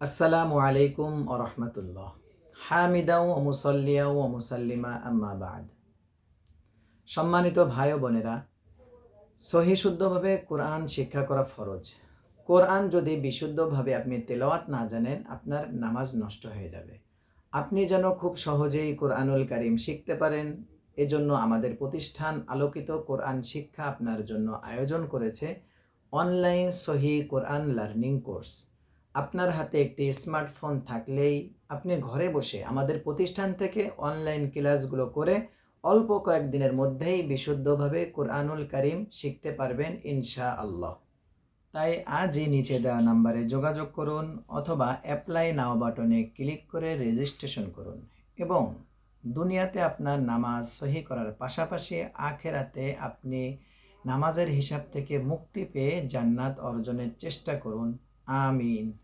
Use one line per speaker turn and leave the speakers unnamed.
আসসালামু আলাইকুম ও রহমতুল্লাহ। হামিদাও ও মুসল্লিয়াও ও মুসাল্লিমা আম্মা বাদ। সম্মানিত ভাই ও বোনেরা, সহি শুদ্ধভাবে কোরআন শিক্ষা করা ফরজ। কোরআন যদি বিশুদ্ধভাবে আপনি তেলাওয়াত না জানেন, আপনার নামাজ নষ্ট হয়ে যাবে। আপনি যেন খুব সহজেই কোরআনুল কারিম শিখতে পারেন, এজন্য আমাদের প্রতিষ্ঠান আলোকিত কোরআন শিক্ষা আপনার জন্য আয়োজন করেছে অনলাইন সহি কোরআন লার্নিং কোর্স। আপনার হাতে একটি স্মার্টফোন থাকলেই আপনি ঘরে বসে আমাদের প্রতিষ্ঠান থেকে অনলাইন ক্লাসগুলো করে অল্প কয়েকদিনের মধ্যেই বিশুদ্ধভাবে কোরআনুল কারিম শিখতে পারবেন ইনশা আল্লাহ তাই আজই নিচে দেওয়া নাম্বারে যোগাযোগ করুন অথবা অ্যাপ্লাই নাও বাটনে ক্লিক করে রেজিস্ট্রেশন করুন এবং দুনিয়াতে আপনার নামাজ সহি করার পাশাপাশি আখেরাতে আপনি নামাজের হিসাব থেকে মুক্তি পেয়ে জান্নাত অর্জনের চেষ্টা করুন। আমিন।